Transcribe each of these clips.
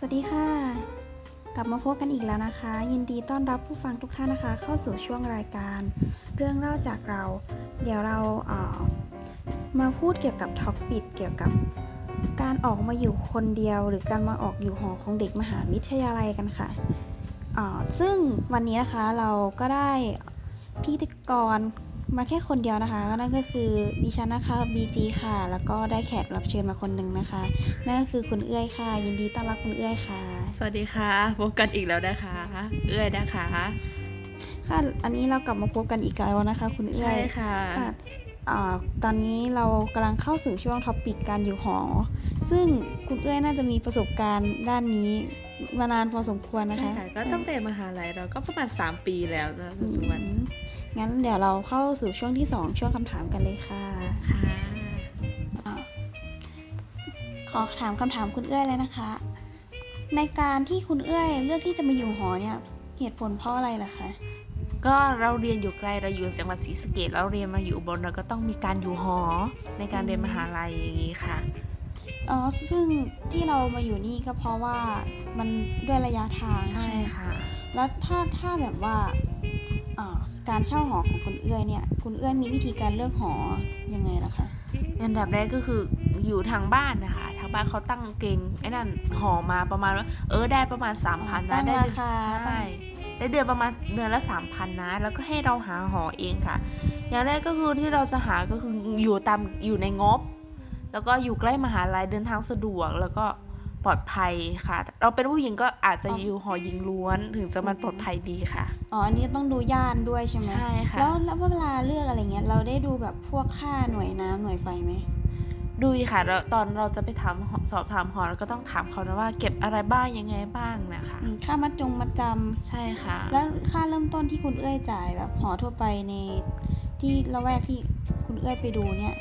สวัสดีค่ะ กลับมาพบกันอีกแล้วนะคะ ยินดีต้อนรับผู้ฟังทุกท่านนะคะ เข้าสู่ช่วงรายการ เรื่องเล่าจากเรา เดี๋ยวเราเอ่อมาพูดเกี่ยวกับท็อปปิกเกี่ยวกับการออกมาอยู่คนเดียว หรือการมาออกอยู่หอของเด็กมหาวิทยาลัยกันค่ะอ่าซึ่งวันนี้นะคะเราก็ได้พิธีกร มาแค่คนเดียวนะคะ นั่นก็คือดิฉันนะคะ BG ค่ะ แล้วก็ได้แขกรับเชิญมาคนหนึ่งนะคะ นั่นก็คือคุณเอื้อยค่ะ ยินดีต้อนรับคุณเอื้อยค่ะ สวัสดีค่ะพบกันอีกแล้วนะคะ เอื้อยนะคะ ค่ะ อันนี้เรากลับมาพบกันอีกแล้วนะคะ คุณเอื้ใช่อยค่ะค่ะอ่าตอนนี้เรากำลังเข้าสู่ช่วงท็อปปิกการอยู่หอ ซึ่งคุณเอื้อยน่าจะมีประสบการณ์ด้านนี้มานานพอสมควรนะใช่คะค่ะ ก็ตั้งแต่มหาลัยเราก็ประมาณ 3 ปีแล้วนะอืปัจจุบันม งั้นเดี๋ยวเราเข้าสู่ช่วงที่ 2 ช่วงคำถามกันเลยค่ะค่ะอ่าขอถามคำถามคุณเอื้อยเลยนะคะ ในการที่คุณเอื้อยเลือกที่จะมาอยู่หอเนี่ยเหตุผลเพราะอะไรล่ะคะก็เราเรียนอยู่ไกลเราอยู่จังหวัดศรีสะเกษเราเรียนมาอยู่อุบลเราก็ต้องมีการอยู่หอในการเรียนมหาลัยอย่างนี้ค่ะอ๋อซึ่งที่เรามาอยู่นี่ก็เพราะว่ามันด้วยระยะทางใช่ไหมค่ะ แล้วถ้าถ้าแบบว่าอ่า การเช่าหอของคุณเอื้อยเนี่ย คุณเอื้อยมีวิธีการเลือกหอยังไงล่ะคะอันดับแรกก็คืออยู่ทางบ้านนะคะทางบ้านเขาตั้งเกณฑ์ไอ้นั่นหอมาประมาณว่าเออได้ประมาณ3,000ตั้นะงได้ราคาใช่ได้เดือนประมาณเดือนละ3,000นะ แล้วก็ให้เราหาหอเองค่ะ อย่างแรกก็คือที่เราจะหาก็คืออยู่ตามอยู่ในงบ แล้วก็อยู่ใกล้มหาลัยเดินทางสะดวกแล้วก็ ปลอดภัยค่ะ เราเป็นผู้หญิงก็อาจจะอยู่หอหญิงล้วนถึงจะมันปลอดภัยดีค่ะ อ๋อ อันนี้ต้องดูย่านด้วยใช่ไหมใช่ค่ะ แล้วแล้วเวลาเลือกอะไรเงี้ย เราได้ดูแบบพวกค่าหน่วยน้ำหน่วยไฟไหม ดูอีกค่ะแล้วตอนเราจะไปถามหอสอบถามหอเราก็ต้องถามเขานะว่าเก็บอะไรบ้างยังไงบ้างนะคะอืมค่ามัดจงมัดจใช่ค่ะำแล้วค่าเริ่มต้นที่คุณเอื้อยจ่ายแบบหอทั่วไปในที่ละแวกที่คุณเอื้อยไปดูเนี่ย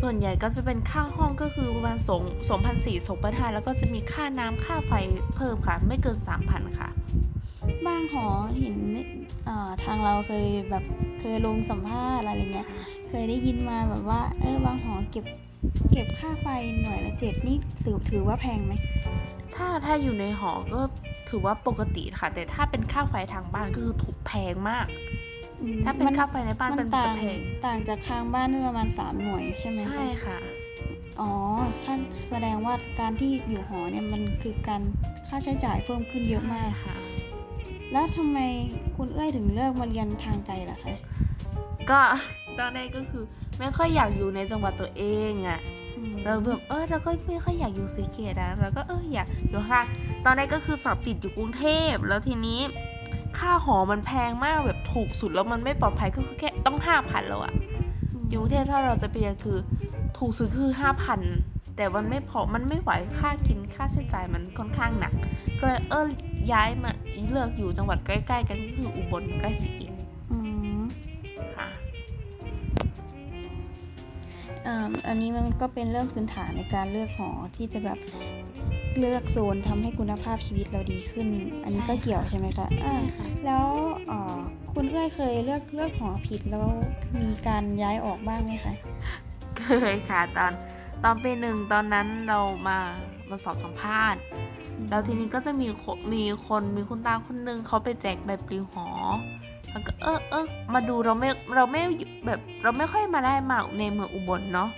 ส่วนใหญ่ก็จะเป็นค่าห้องก็คือประมาณสองสองพันสี่สองพันห้าแล้วก็จะมีค่าน้ำค่าไฟเพิ่มค่ะ ไม่เกินสามพันค่ะ บางหอเห็นอ่าทางเราเคยแบบเคยลงสัมภาษณ์อะไรเงี้ย เคยได้ยินมาแบบว่าเออบางหอเก็บเก็บค่าไฟหน่วยละเจ็ดนี่ถือถือว่าแพงไหมถ้าถ้าอยู่ในหอก็ถือว่าปกติค่ะ แต่ถ้าเป็นค่าไฟทางบ้านก็คือถูกแพงมากอืม ถ้าเป็นมัค่าไฟในบ้านมัเป็นต่าจะงแพงต่างจากทางบ้านนี่ประมาณสามหน่วยใช่ไหมคะใช่ค่ะ อ๋อท่านแสดงว่าการที่อยู่หอเนี่ยมันคือการค่าใช้จ่ายเพิ่มขึ้นเยอะมาก ค่ะ แล้วทำไมคุณเอ้ยถึงเลือกมาเรียนทางไกลล่ะคะ ก็ตอนแรกก็คือไม่ค่อยอยากอยู่ในจังหวัดตัวเองอะ่ะอืมเราแบบเออเราก็ไม่ค่อยอยากอยู่สีเกตอะเราก็เอออยากอยู่ห้างตอนแรกก็คือสอบติดอยู่กรุงเทพ แล้วทีนี้ ค่าหอมันแพงมากแบบถูกสุดแล้วมันไม่ปลอดภัยก็คือแค่ต้องห้าพันแล้วอะอยู่กรุงเทพถ้าเราจะไปเรียนคือ ถูกสุดคือห้าพันแต่มันไม่พอมันไม่ไหวค่ากินค่าใช้จ่ายมันค่อนข้างหนัก ก็เลยเออย้ายมาเลือกอยู่จังหวัดใกล้ๆ กันก็คืออุบลใกล้สีเกตอืมค่ะอ่าอันนี้มันก็เป็นเรื่องพื้นฐานในการเลือกหอที่จะแบบ เลือกโซนทำให้คุณภาพชีวิตเราดีขึ้น อันนี้ก็ใช่ค่ะเกี่ยวใช่ไหมคะอ่าแล้วเอ่อคุณเอ้ยเคยเลือกเลือกหอผิดแล้วมีการย้ายออกบ้างไหมคะเคยค่ะตอนตอนปีหนึ่งตอนนั้นเรามามาสอบสัมภาษณ์ แล้วทีนี้ก็จะมีคนมีคนมีคุณตาคนหนึงเขาไปแจกใบปลิวหอแล้วก็เออเออมาดูเราไม่เราไม่แบบเราไม่ค่อยมาได้มาในเมืองอุบลเนาะ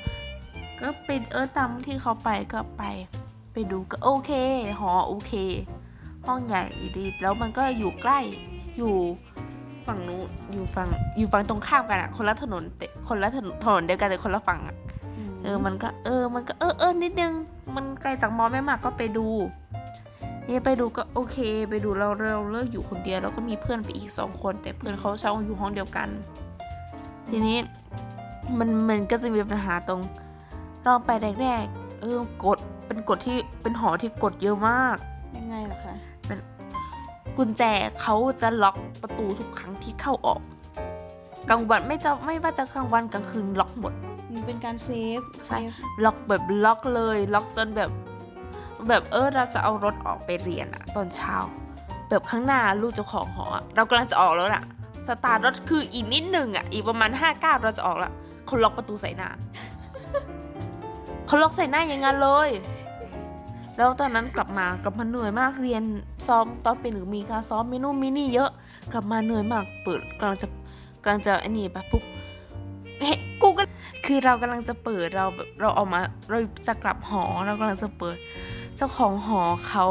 ก็ไปเออตามที่เขาไปก็ไป ไปดูก็โอเค หอโอเค ห้องใหญ่ดีแล้วมันก็อยู่ใกล้อยู่ฝั่งนู้นอยู่ฝั่งอยู่ฝั่งตรงข้ามกันอะคนละถนนแต่คนละถนนถนนเดียวกันแต่คนละฝั่งอะเออมันก็เออมันก็เออเออนิดนึง มันไกลจากมอไม่มากก็ไปดูเนี่ยไปดูก็โอเค ไปดูเราเราเลิกอยู่คนเดียวแล้วก็มีเพื่อนไปอีกสองคน แต่เพื่อนเขาเช่าอยู่ห้องเดียวกัน ทีนี้มันมันก็จะมีปัญหาตรงลองไปแรกๆเออกดเป็น กฎที่เป็นหอที่กดเยอะมาก ยังไงล่ะคะกุญแจเขาจะล็อกประตูทุกครั้งที่เข้าออก กลางวันไม่จะไม่ว่าจะกลางวันกลางคืนล็อกหมด มันเป็นการเซฟใช่เซฟล็อกแบบล็อกเลย ล็อกจนแบบ แบบเออเราจะเอารถออกไปเรียนอะตอนเช้า แบบข้างหน้าลูกเจ้าของหออะเรากำลังจะออกแล้วน่ะสตาร์ทรถคืออีกนิดหนึ่งอะอีกประมาณห้าก้าวเราจะออกแล้วเขาล็อกประตูใส่หน้าเขาล็อกใส่หน้าอย่างงั้นเลย แล้วตอนนั้นกลับมากลับมาเหนื่อยมากเรียนซ้อมตอนเป็นหนึ่งมีการซ้อมเมนูมินี่เยอะ กลับมาเหนื่อยมากเปิดกำลังจะกำลังจะไอันนี้แบบปุ๊บเฮ้กูก็คือเรากำลังจะเปิดเราแบบเราออกมาเราจะกลับหอเรากำลังจะเปิด เจ้าของหอเขา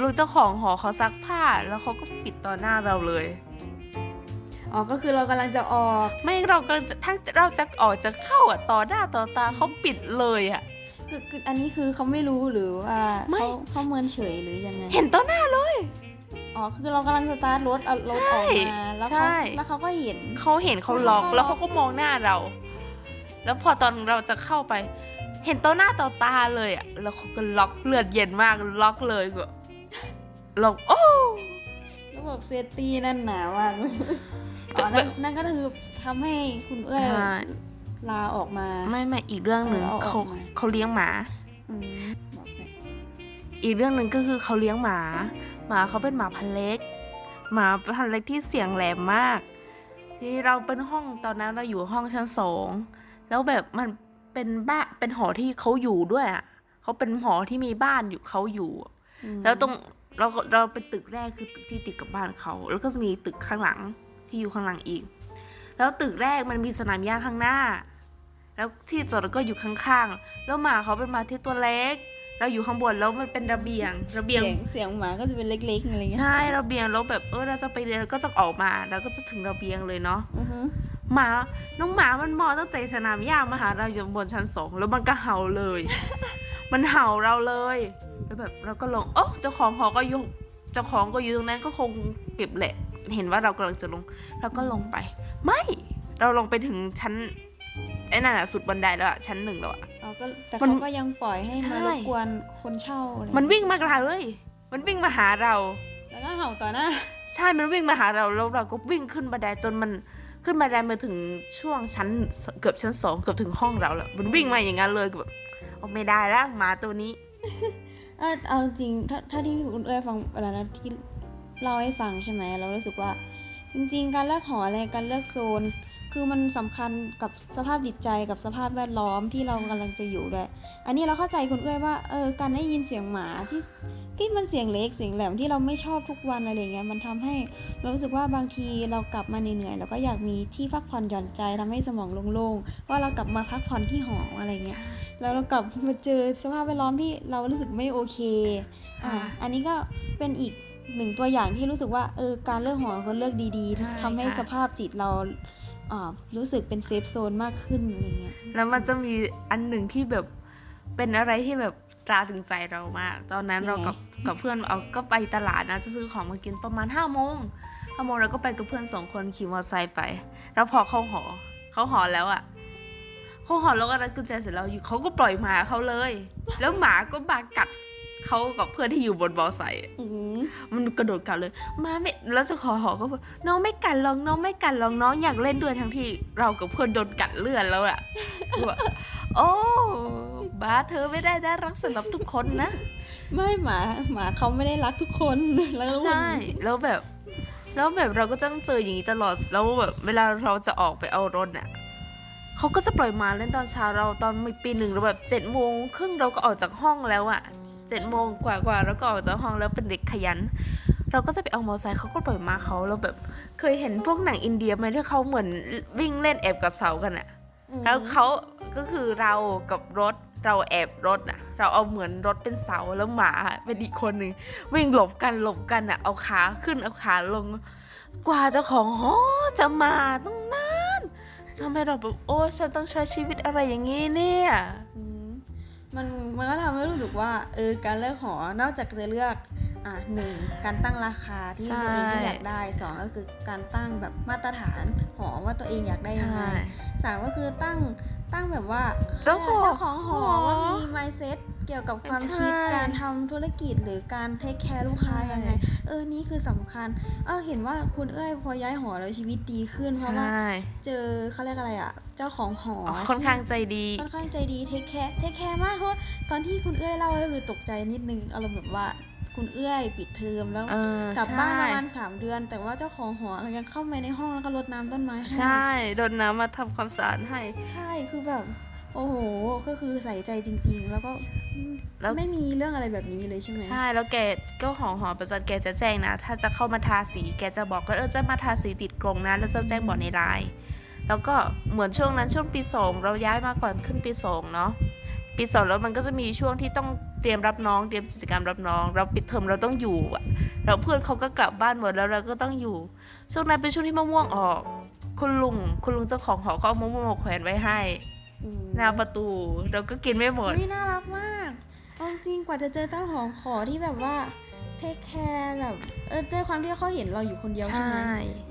ลูกเจ้าของหอเขาซักผ้า แล้วเขาก็ปิดต่อหน้าเราเลยอ๋อก็คือเรากำลังจะออก ไม่เรากำลังจะทั้งเราจะออกจะเข้าอะต่อหน้าต่อตาเขาปิดเลยอะ คือคืออันนี้คือเขาไม่รู้หรือว่าไม่ เขาเขาเมินเฉยหรือยังไง เห็นต่อหน้าเลย อ๋อ คือเรากำลังสตาร์ทรถเอารถออกมา แล้วใช่ เขาแล้วเขาก็เห็น เขาเห็นเขาล็อกแล้วเขาก็มองหน้าเรา แล้วพอตอนเราจะเข้าไป เห็นต่อหน้าต่อตาเลยอะแล้วเขาก็ล็อกเลือดเย็นมากล็อกเลยก็ล็อกโอ้ ระบบเซฟตี้นั่นหนามากเลยอ๋อนั่นนั่นก็คือทำให้คุณเอ้ยใช่ ลาออกมา ไม่ไม่อีกเรื่องหนึ่งเออเอาออกเขามา เขาเลี้ยงหมา อืมบอกไปอีกเรื่องหนึ่งก็คือเขาเลี้ยงหมา หมาเขาเป็นหมาพันธุ์เล็ก หมาพันธุ์เล็กที่เสียงแหลมมาก ที่เราเป็นห้องตอนนั้นเราอยู่ห้องชั้นสองแล้วแบบมันเป็นบ้านเป็นหอที่เขาอยู่ด้วยอะเขาเป็นหอที่มีบ้านอยู่เขาอยู่ อืมแล้วตรงเราเราเป็นตึกแรกคือตึกที่ติดกับบ้านเขา แล้วก็จะมีตึกข้างหลังที่อยู่ข้างหลังอีก แล้วตึกแรกมันมีสนามหญ้าข้างหน้า แล้วที่จอดรถก็อยู่ข้างๆ แล้วหมาเขาเป็นหมาที่ตัวเล็ก เราอยู่ข้างบนแล้วมันเป็นระเบียง ระเบียงเสียงเสียงหมาก็จะเป็นเล็กๆอะไรเงี้ยใช่ระเบียงแล้วแบบเออเราจะไปเรียนเราก็ต้องออกมาแล้วก็จะถึงระเบียงเลยเนาะอือฮึหมาน้องหมามันมองตั้งแต่สนามหญ้ามาหาเราอยู่บนชั้นสองแล้วมันก็เห่าเลย มันเห่าเราเลยแล้วแบบเราก็ลงโอ้เจ้าของหอก็อยู่เจ้าของก็อยู่ตรงนั้นก็คงเก็บแหละ เห็นว่าเรากำลังจะลงเราก็ลงไป ไม่เราลงไปถึงชั้น ไอ้นั่นอะสุดบันไดแล้วอะชั้นหนึ่งแล้วอะอ๋อก็แต่มันเขาก็ยังปล่อยให้ใช่ มารบกวนคนเช่าอะไรมันวิ่งมาไกลเลย มันวิ่งมาหาเรา แล้วก็เห่าต่อหน้าใช่ มันวิ่งมาหาเราแล้วเราก็วิ่งขึ้นบันไดจนมันขึ้นบันไดมาถึงช่วงชั้นเกือบชั้นสองเกือบถึงห้องเราแล้วมันวิ่งมาอย่างนั้นเลยก็แบบโอ้ไม่ได้แล้วหมาตัวนี้ เออเอาจริงถ้าถ้าที่คุณเอ้ยฟังเวลานะที่เล่าให้ฟังใช่ไหมเรารู้สึกว่า จริง ๆ การเลือกหออะไรการเลือกโซน คือมันสำคัญกับสภาพจิตใจกับสภาพแวดล้อมที่เรากำลังจะอยู่ด้วย อันนี้เราเข้าใจคุณเอ้ยว่าเออการได้ยินเสียงหมาที่ที่มันเสียงเล็กเสียงแหลมที่เราไม่ชอบทุกวันอะไรเงี้ยมันทำให้เรารู้สึกว่าบางทีเรากลับมาเหนื่อยๆเราก็อยากมีที่พักผ่อนหย่อนใจทำให้สมองโล่งๆว่าเรากลับมาพักผ่อนที่หออะไรเงี้ยแล้วเรากลับมาเจอสภาพแวดล้อมที่เรารู้สึกไม่โอเคอะค่ะอันนี้ก็เป็นอีกหนึ่งตัวอย่างที่รู้สึกว่าเออการเลือกหอควรเลือกดีใช่ๆทำให้ค่ะสภาพจิตเราอ่า รู้สึกเป็นเซฟโซนมากขึ้นอะไรเงี้ยแล้วมันจะมีอันหนึ่งที่แบบเป็นอะไรที่แบบตราถึงใจเรามาก ตอนนั้นเรากับกับเพื่อนเอาก็ไปตลาดนะ จะซื้อของมากินประมาณห้าโมงห้าโมงเราก็ไปกับเพื่อนสองคนขี่มอเตอร์ไซค์ไป แล้วพอเข้าหอ เข้าหอแล้วอะเข้าหอแล้วก็รัดกุญแจเสร็จแล้วอยู่เขาก็ปล่อยหมาเขาเลย แล้วหมาก็มากัด เขากับเพื่อนที่อยู่บนมอเตอร์ไซค์อืมมันกระโดดกัดเลย มาไม่แล้วเจะขอหอก็บอกน้องไม่กัดหรอกน้องไม่กัดหรอกน้องอยากเล่นด้วยทั้งที่เรากับเพื่อนโดนกัดเลือดแล้วอะคือแบบโอ้บาเธอไม่ได้น่ารักสำหรับทุกคนนะ ไม่หมาหมาเขาไม่ได้รักทุกคนแล้วใช่แล้วแบบแล้วแบบเราก็ต้องเจออย่างนี้ตลอด แล้วแบบเวลาเราจะออกไปเอารถน่ะเขาก็จะปล่อยหมาเล่นตอนเช้าเราตอนมีปีหนึ่งเราแบบเจ็ดโมงครึ่งเราก็ออกจากห้องแล้วอะ เจ็ดโมงกว่ากว่าๆเราก็ออกจากห้องแล้วเป็นเด็กขยัน เราก็จะไปเอามอเตอร์ไซค์เขาก็ปล่อยหมาเขาแล้วแบบเคยเห็นพวกหนังอินเดียไหมที่เขาเหมือนวิ่งเล่นแอบกับเสากันอะอืมแล้วเขาก็คือเรากับรถเราแอบรถน่ะเราเอาเหมือนรถเป็นเสาแล้วหมาเป็นอีกคนหนึ่งวิ่งหลบกันหลบกันอะเอาขาขึ้นเอาขาลง กว่าเจ้าของหอจะมาต้องนานทำให้เราแบบโอ้ฉันต้องใช้ชีวิตอะไรอย่างนี้เนี่ยอื มมันมันก็ทำให้รู้สึกว่าเออการเลือกหอนอกจากจะเลือกอะหนึ่งการตั้งราคาที่ใช่ตัวเองที่อยากได้สองก็คือการตั้งแบบมาตรฐานหอว่าตัวเองอยากได้ยังไงสามก็คือตั้งตั้งแบบว่าเจ้าของเจ้าของหอหอว่ามี mindset เกี่ยวกับความคิดใช่การทำธุรกิจหรือการเทคแคร์ลูกค้าใช่ยังไง เออนี่คือสำคัญเออเห็นว่าคุณเอ้ยพอย้ายหอแล้วชีวิตดีขึ้นเพใชราะว่า่เจอเขาเรียกอะไรอะ เจ้าของหอค่อนข้างใจดีค่อนข้างใจดีเทคแคร์เทคแคร์มากเพราะตอนที่คุณเอ้ยเล่าก็คือตกใจนิดนึงอารมณ์แบบว่าคุณเอ้ยปิดเทอมแล้วเออกลับบ้านปใช่ระมาณสามเดือน แต่ว่าเจ้าของหอยังเข้ามาในห้องแล้วก็รดน้ำต้นไม้ให้ใช่รดน้ำมาทำความสะอาดให้ ใช่คือแบบ โอ้โห ก็คือใส่ใจจริง ๆ แล้วก็แล้วไม่มีเรื่องอะไรแบบนี้เลยใช่ไหมใช่แล้วแกก็หอหอประจำแกจะแจ้งนะ ถ้าจะเข้ามาทาสีแกจะบอกว่าเออจะมาทาสีติดกรงนะ แล้วจะแจ้งบอกในไลน์แล้วก็เหมือนช่วงนั้นช่วงปีสองเราย้ายมาก่อนขึ้นปีสองเนาะปีสองแล้วมันก็จะมีช่วงที่ต้องเตรียมรับน้องเตรียมกิจกรรมรับน้อง เราปิดเทอมเราต้องอยู่อะแล้วเพื่อนเขาก็กลับบ้านหมดแล้วเราก็ต้องอยู่ ช่วงนั้นเป็นช่วงที่มะม่วงออก คุณลุงคุณลุงเจ้าของหอก็เอามะม่วงมาแขวนไว้ให้ อืมหน้าประตู เราก็กินไม่หมดอุ๊ยน่ารักมากเอาจริงกว่าจะเจอเจ้าของขอที่แบบว่าเทคแคร์แบบเออด้วยความที่เขาเห็นเราอยู่คนเดียวใช่ไหม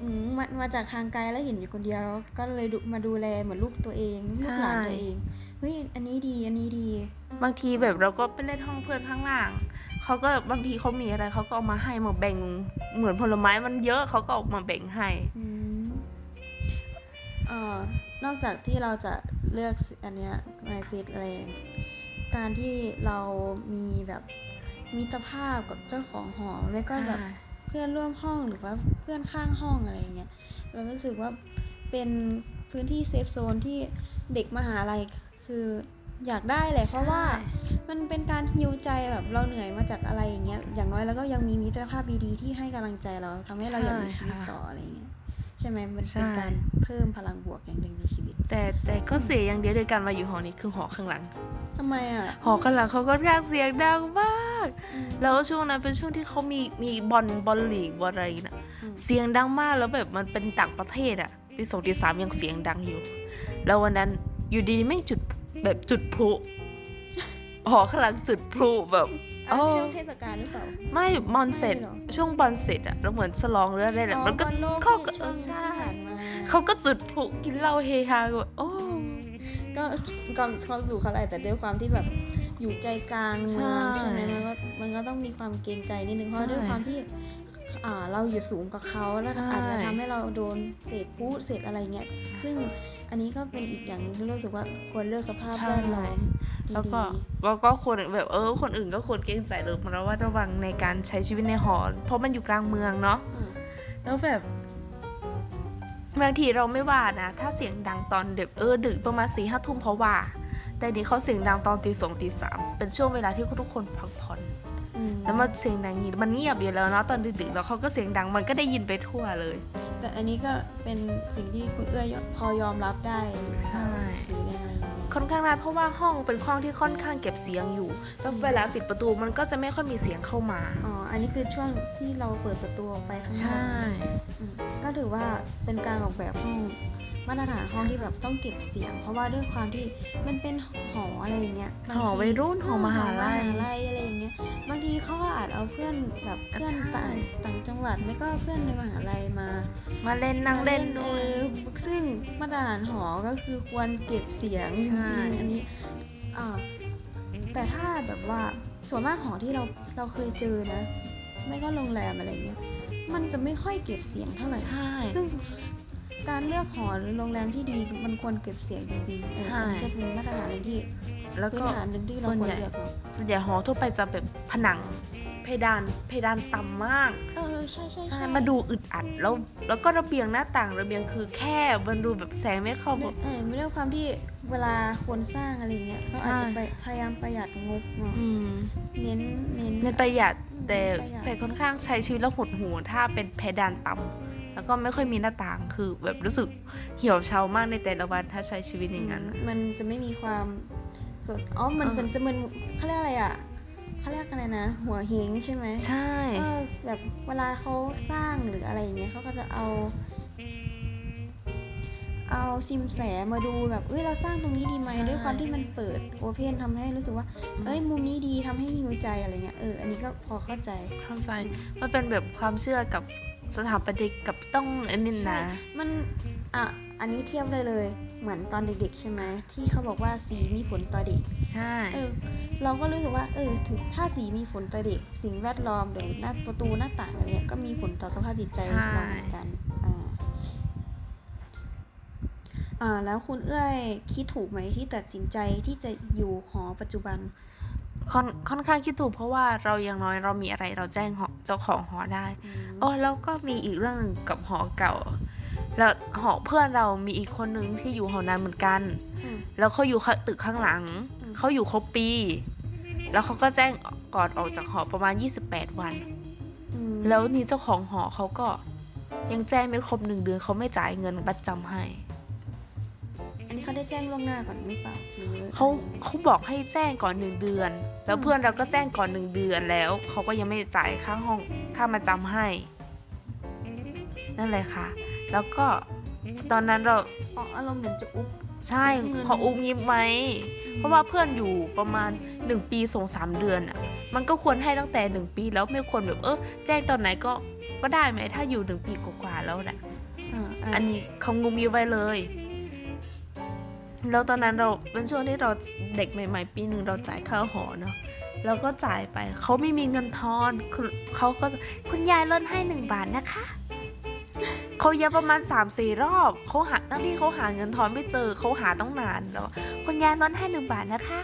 อืมมามาจากทางไกลแล้วเห็นอยู่คนเดียวแล้วก็เลยดูมาดูแลเหมือนลูกตัวเองลูกหลานตัวเองเฮ้ยอันนี้ดีอันนี้ดี บางทีแบบเราก็ไปเล่นห้องเพื่อนข้างล่างเขาก็บางทีเขามีอะไรเขาก็เอามาให้มาแบ่งเหมือนผลไม้มันเยอะเขาก็เออกมาแบ่งให้อืม เอ่อนอกจากที่เราจะเลือกอันเนี้ยมาเซตอะไรการที่เรามีแบบมิตรภาพกับเจ้าของหอแล้วก็แบบเพื่อนร่วมห้องหรือว่าเพื่อนข้างห้องอะไรอย่างเงี้ยเรารู้สึกว่าเป็นพื้นที่เซฟโซนที่เด็กมหาลัยคืออยากได้แหละเพราะว่ามันเป็นการฮิวใจแบบเราเหนื่อยมาจากอะไรอย่างเงี้ยอย่างน้อยแล้วก็ยังมีมิตรภาพดีๆที่ให้กำลังใจเราทำให้เราอยากมีชีวิตต่ออะไรอย่างเงี้ย ใช่ไหมมันเป็นการเพิ่มพลังบวกอย่างหนึ่งในชีวิตแต่แต่ก็เสียอย่างเดียวโดยการมาอยู่หอนี้คือหอข้างหลัง ทำไมอะหอข้างหลังเขาก็รากเสียงดังมาก แล้วช่วงนั้นเป็นช่วงที่เขามีมีบอลบอลลีกบอลอะไรนะอืมเสียงดังมากแล้วแบบมันเป็นต่างประเทศอะที่สองที่สามยังเสียงดังอยู่ แล้ววันนั้นอยู่ดีๆไม่งจุดแบบจุดพลุหอข้างหลังจุดพลุแบบ อะโอ้ช่วงเทศกาลหรือเปล่า ไม่บอลเสร็จไม่หรอ ช่วงบอลเสร็จอะแล้วเหมือนฉลองเรื่องอะไรแหละมันก็อ๋อบอลโลกเขาก็ที่ช่วงใช่ที่ผ่านมาเขาก็จุดพลุกินเหล้าเฮฮากันแบบโอ้ ก็ความความสู่เขาแหละแต่ด้วยความที่แบบอยู่ใจกลางเมืองใช่ใช่ไหมมันก็มันก็ต้องมีความเกรงใจนิดนึงเพราะใช่ด้วยความที่อ่าเราอยู่สูงกว่าเขาแล้วใช่ อาจจะทำให้เราโดนเศษผู้เศษอะไรเงี้ย ซึ่งอันนี้ก็เป็นอีกอย่างหนึงที่รู้สึกว่าควรเลือกสภาพแวดล้อม แล้วก็ดีแล้วก็ควรแบบเออ คนอื่นก็ควรเกรงใจเลยมาระวัดระวังในการใช้ชีวิตในหอ เพราะมันอยู่กลางเมืองเนาะๆอืมแล้วแบบบางทีเราไม่ว่านะ ถ้าเสียงดังตอนดึกเออดึกประมาณสี่ห้าทุ่มเพราะว่า แต่นี้เขาเสียงดังตอนตีสองตีสามเป็นช่วงเวลาที่ทุกคนพักผ่อนอืมแล้วมาเสียงดังนี้มันเงียบอยู่แล้วเนาะตอนดึกๆแล้วเขาก็เสียงดังมันก็ได้ยินไปทั่วเลย แต่อันนี้ก็เป็นสิ่งที่คุณเอื้อยพอยอมรับได้ ค่อนข้างได้เพราะว่าห้องเป็นห้องที่ค่อนข้างเก็บเสียงอยู่แล้วเวลาปิดประตูมันก็จะไม่ค่อยมีเสียงเข้ามาอ๋ออันนี้คือช่วงที่เราเปิดประตูออกไปข้างนอกใช่อืมก็ถือว่าเป็นการออกแบบห้อง มาตรฐานห้องที่แบบต้องเก็บเสียง เพราะว่าด้วยความที่มันเป็นหออะไรอย่างเงี้ยบางหอทีวัยรุ่นหอมหาลัยหอมหาลัยอะไรอย่างเงี้ยบางทีเขาก็อาจเอาเพื่อนแบบเพื่อนใช่ต่างต่างจังหวัดไม่ก็เพื่อนในมหาลัยมา มาเล่นนั่งเล่นด้วเอยอซึ่งมาตรฐานหอก็คือควรเก็บเสียงจใช่ริงๆอันนี้อ่าแต่ถ้าแบบว่าส่วนมากหอที่เราเราเคยเจอนะ ไม่ก็โรงแรมอะไรเงี้ยมันจะไม่ค่อยเก็บเสียงเท่าไหร่ใช่ซึ่ง การเลือกหอหรือโรงแรมที่ดีมันควรเก็บเสียงจริงๆเออใช่อันนี้ก็เป็นมาตรฐานหนึ่งที่แล้วพื้นก็ฐานหนึ่งที่ส่เราวนควรใหญ่เลือกเนาะส่วนใหญ่หอทั่วไปจะแบบผนัง เพดานเพดานต่ำมากเออใช่ใช่ใช่ใช่มาดูอึดอัดแล้วแล้วก็ระเบียงหน้าต่างระเบียงคือแคบมันดูแบบแสงไม่เข้าไม่เออไม่ด้วยความที่เวลาคนสร้างอะไรเงี้ยเขาอาจจะใช่ ไปพยายามประหยัดงบเนาะอืมเน้นเน้นเน้นประหยัดแต่ประหยัด แต่ค่อนข้างใช้ชีวิตแล้วหดหูถ้าเป็นเพดานต่ำ แล้วก็ไม่ค่อยมีหน้าต่างคือแบบรู้สึกเหี่ยวเฉามากในแต่ละวันถ้าใช้ชีวิตอย่างนั้นอะมันจะไม่มีความสดอ๋อมันเออเป็นจะมันเขาเรียกอะไรอะเขาเรียกอะไรนะ หัวเฮงใช่ไหมใช่เออแบบเวลาเขาสร้างหรืออะไรอย่างเงี้ยเขาก็จะเอา เอาซิมแสมาดูแบบเอ้ยเราสร้างตรงนี้ดีไหมใช่ด้วยความที่มันเปิดโอเพนทำให้รู้สึกว่า เอ้ยมุมนี้ดีทำให้หิวใจอะไรเงี้ยเอออันนี้ก็พอเข้าใจเข้าใจมันเป็นแบบความเชื่อกับสถาปนิกกับต้องอันนี้นะมันอะอันนี้เทียบเลยเลย เหมือนตอนเด็กๆ ใช่ไหมที่เขาบอกว่าสีมีผลต่อเด็ก ใช่เออเราก็รู้สึกว่าเออถึงถ้าสีมีผลต่อเด็ก สิ่งแวดล้อมหรือหน้าประตูหน้าต่างอะไรเงี้ยก็มีผลต่อสภาพจิตใจเราเหมือนกัน อ่าอ่าแล้วคุณเอื้อยคิดถูกไหมที่ตัดสินใจที่จะอยู่หอปัจจุบัน ค่อนค่อนข้างคิดถูกเพราะว่าเราอย่างน้อยเรามีอะไรเราแจ้งหอเจ้าของหอได้อ๋อแล้วก็มีอีกเรื่องหนึ่งกับหอเก่า แล้วหอเพื่อนเรามีอีกคนนึงที่อยู่หอนั้นเหมือนกันอืมแล้วเขาอยู่ข้างตึกข้างหลังอืมเขาอยู่ครบปี แล้วเขาก็แจ้งก่อนออกจากหอประมาณ 28 วันอืมแล้วนี่เจ้าของหอเขาก็ยังแจ้งไม่ครบหนึ่งเดือนเขาไม่จ่ายเงินประจำให้ อันนี้เขาได้แจ้งล่วงหน้าก่อนหรือเปล่าหรือเขาเขาบอกให้แจ้งก่อนหนึ่งเดือน แล้วอืมเพื่อนเราก็แจ้งก่อนหนึ่งเดือนแล้วเขาก็ยังไม่จ่ายค่าห้องค่ามาจำให้ นั่นเลยค่ะ แล้วก็ตอนนั้นเราออกอารมณ์เหมือนจะอุ๊บใช่เงินขออุ้มยิ้มไหมเพราะว่าเพื่อนอยู่ประมาณ 1 ปีสองสามเดือนอะมันก็ควรให้ตั้งแต่ 1 ปีแล้วไม่ควรแบบเออแจ้งตอนไหนก็ก็ได้ไหมถ้าอยู่ 1 ปีกว่าๆแล้วนะอ่าอ่าอันนี้เขางุมยิ้มไว้เลย แล้วตอนนั้นเราเป็นช่วงที่เราเด็กใหม่ ๆ ปีหนึ่งเราจ่ายค่าหอเนาะเราก็จ่ายไปเขาไม่มีเงินทอนเขาก็คุณยายลดให้หนึ่งบาทนะคะเขาเย้ำประมาณ3ามสี่รอบเขาหาตั้งที่เขาหาเงินทอนไม่เจอเขาหาต้องนานแล้วคุณยายลดให้หนึ่งบาทนะคะ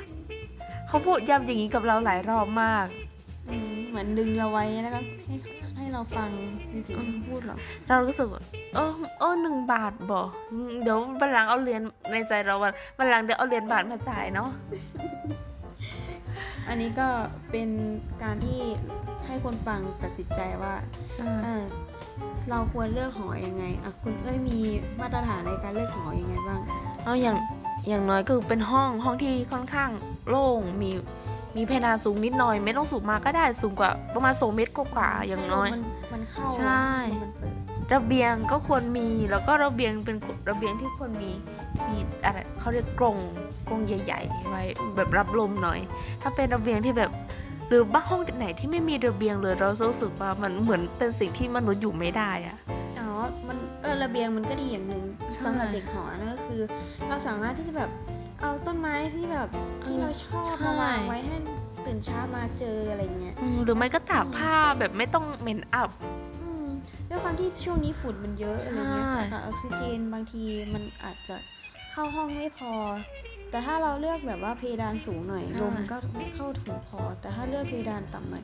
เขาพูดย้ำอย่างนี้กับเราหลายรอบมาก อืมเหมือนดึงเราไว้แล้วก็ให้ให้เราฟังในสิ่งที่เขาพูดเหรอเรารู้สึกว่าเออเออหนึ่งบาทบ่อืมเดี๋ยววันหลังเอาเหรียญในใจเราวันวันหลังเดี๋ยวเอาเหรียญบาทมาจ่ายเนาะอันนี้ก็เป็นการที่ให้คนฟังตัดสินใจว่าใช่เออเราควรเลือกหอยังไงอะคุณเอ้ยมีมาตรฐานในการเลือกหอยังไงบ้าง เอาอย่างอย่างน้อยก็คือเป็นห้องห้องที่ค่อนข้างโล่งมี มีเพดานสูงนิดหน่อยไม่ต้องสูงมากก็ได้สูงกว่าประมาณ2เมตรกว่าๆอย่างน้อยให้ลมมันมันเข้าใช่ มันเปิดระเบียงก็ควรมีแล้วก็ระเบียงเป็นระเบียงที่ควรมีมีอะไรเขาเรียกกรงกรงใหญ่ ๆ ไว้แบบรับลมหน่อย ถ้าเป็นระเบียงที่แบบหรือบ้านห้องไหนที่ไม่มีระเบียงเลยเรารู้สึกว่ามันเหมือนเป็นสิ่งที่มนุษย์อยู่ไม่ได้อะอ๋อมันเออระเบียงมันก็ดีอย่างหนึ่งใช่สำหรับเด็กหอนะก็คือ เราสามารถที่จะแบบ เอาต้นไม้ที่แบบที่เราชอบใช่ มาวางไว้ให้ตื่นเช้ามาเจออะไรเงี้ยอืมหรือไม่ก็ตากผ้าแบบไม่ต้องเหม็นอับ อืมด้วยความที่ช่วงนี้ฝุ่นมันเยอะใช่อะไรเงี้ยอากาศออกซิเจนบางทีมันอาจจะเข้าห้องไม่พอ แต่ถ้าเราเลือกแบบว่าเพดานสูงหน่อยลมก็เข้าถึงพอ แต่ถ้าเลือกเพดานต่ำหน่อย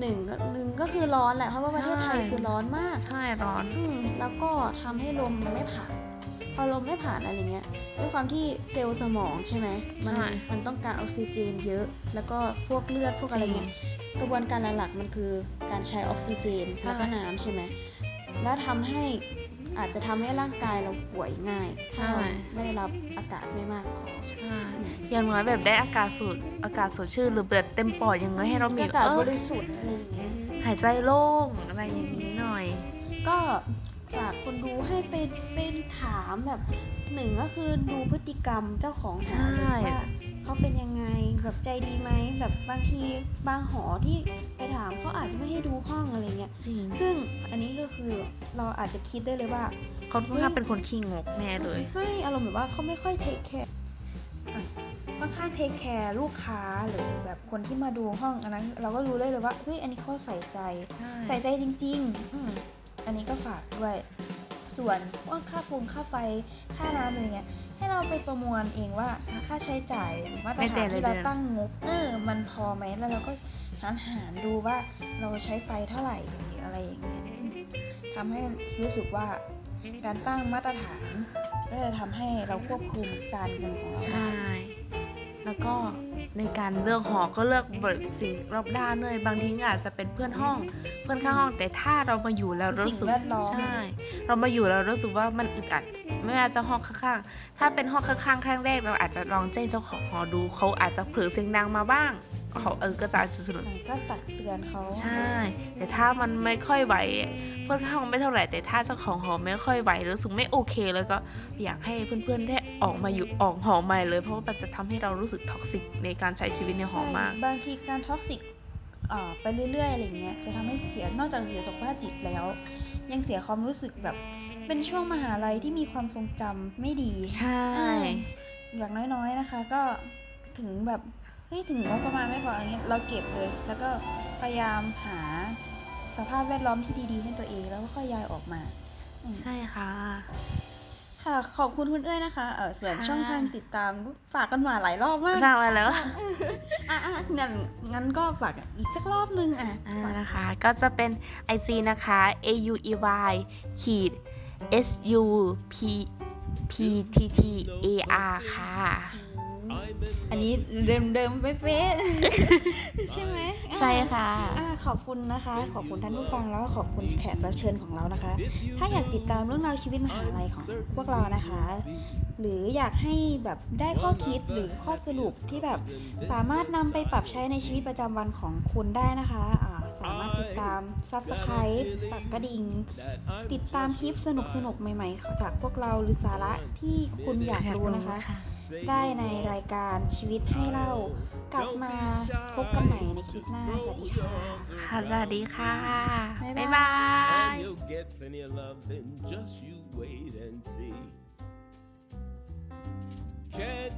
หนึ่งก็หนึ่งก็คือร้อนแหละเพราะว่าประเทศไทยคือร้อนมาก ใช่ร้อน อืมแล้วก็ทำให้ลมไม่ผ่าน พอลมไม่ผ่านอะไรเงี้ยด้วยความที่เซลล์สมองใช่ไหมมัใช่มันต้องการออกซิเจนเยอะ แล้วก็พวกเลือดพวกอะไรเงี้ยกระบวนการหลักๆมันคือการใช้ออกซิเจนใช่แล้วก็น้ำใช่ไหมแล้วทำให้อาจจะทำให้ร่างกายเราป่วยง่ายถ้าเราได้รับอากาศไม่มากพอใช่อย่างน้อยแบบได้อากาศสูดอากาศสดชื่นหรือแบบเต็มปอดอย่างน้อยให้เรามีอากาศเออบริสุทธิ์อะไรอย่างเงี้ยหายใจโล่งอะไรอย่างนี้หน่อย ก็ ฝากคนดูให้ไปเป็นถามแบบหนึ่งก็คือดูพฤติกรรมเจ้าของหอใช่ว่าเขาเป็นยังไงแบบใจดีไหมแบบบางทีบางหอที่ไปถามเขาอาจจะไม่ให้ดูห้องอะไรเงี้ยจริงซึ่งอันนี้ก็คือเราอาจจะคิดได้เลยว่าเขาค่อนข้างเป็นคนขี้งกแน่เลยไม่อารมณ์แบบว่าเขาไม่ค่อยเทคแคร์ค่อนข้างเทคแคร์ลูกค้าหรือแบบคนที่มาดูห้องอันนั้น เราก็รู้ได้เลยว่าเฮ้ยอันนี้เขาใส่ใจ ใส่ใจจริง ๆ อืมอันนี้ก็ฝากด้วย ส่วนว่าค่าฟงค่าไฟค่าน้ำอะไรเงี้ยให้เราไปประมวลเองว่าค่าใช้จ่ายมาตรในแต่ฐานละที่เราเดือนตั้งงบเออมันพอไหมแล้วเราก็หารหารดูว่าเราใช้ไฟเท่าไหร่อะไรอย่างเงี้ยทำให้รู้สึกว่าการตั้งมาตรฐานก็จะทำให้เราควบคุมการเงินของเราใช่ได้ แล้วก็ในการเลือกหอก็เลือกแบบสิ่งรอบด้านเลยบางทีอาจจะเป็นเพื่อนห้อง เพื่อนข้างห้องแต่ถ้าเรามาอยู่แล้วรู้สิ่งสึกแวดล้อมใช่ เรามาอยู่แล้วรู้สึกว่ามันอึดอัดไม่ว่าจะห้องข้างๆถ้าเป็นห้องข้างๆครั้งแรก เราอาจจะลองแจ้งเจ้าของหอดูเขาอาจจะเผลอเสียงดังมาบ้าง เขาเออก็จะอาจจะสนุกก็ตักเตือนเขาใช่ แต่ถ้ามันไม่ค่อยไหวเพื่อนข้างห้องไม่เท่าไหร่แต่ถ้าเจ้าของหอไม่ค่อยไหวรู้สึกไม่โอเคเลยก็อยากให้เพื่อนๆได้ออกมาอยู่ออกหอใหม่เลย เพราะว่ามันจะทำให้เรารู้สึกท็อกซิกในการใช้ชีวิตในหอมาก บางทีการท็อกซิกอ่าไปเรื่อยๆอะไรเงี้ยจะทำให้เสียนอกจากเสียสุขภาพจิตแล้ว ยังเสียความรู้สึกแบบ เป็นช่วงมหาลัยที่มีความทรงจำไม่ดี ใช่ อย่างน้อยๆนะคะ ก็ถึงแบบ เฮ้ยถึงว่าประมาณไม่พออะไรเงี้ยเราเก็บเลย แล้วก็พยายามหาสภาพแวดล้อมที่ดี ๆ ให้ตัวเองแล้วก็ค่อยย้ายออกมาอืมใช่ค่ะ ค่ะขอบคุณคุณเอ้ยนะคะเออส่วนค่ะช่องทางติดตามฝากกันมาหลายรอบมากฟังมาแล้วอะอะงั้นงั้นก็ฝากอีกสักรอบนึงอะอ่าฝากนะคะ ก็จะเป็น IG นะคะ A U E Y ขีด S U P P T T A R ค่ะ อันนี้เดิมเดิมๆเฟ้ๆใช่ไหมใช่ค่ะอ่าขอบคุณนะคะ ขอบคุณท่านผู้ฟังแล้วก็ขอบคุณแขกรับเชิญของเรานะคะ ถ้าอยากติดตามเรื่องราวชีวิตมหาลัยของพวกเรานะคะ หรืออยากให้แบบได้ข้อคิดหรือข้อสรุปที่แบบสามารถนำไปปรับใช้ในชีวิตประจำวันของคุณได้นะคะอ่าสามารถติดตาม Subscribe ปักกระดิ่ง ติดตามคลิปสนุกๆใหม่ๆจากพวกเราหรือสาระที่คุณอยากรู้นะคะ ได้ในรายการชีวิตให้เล่ากลับมาพบกันใหม่ในคลิปหน้า สวัสดีค่ะ ค่ะ สวัสดีค่ะ บ๊ายบายบ๊ายบาย And you'll get plenty of loving, just you wait and see. Can't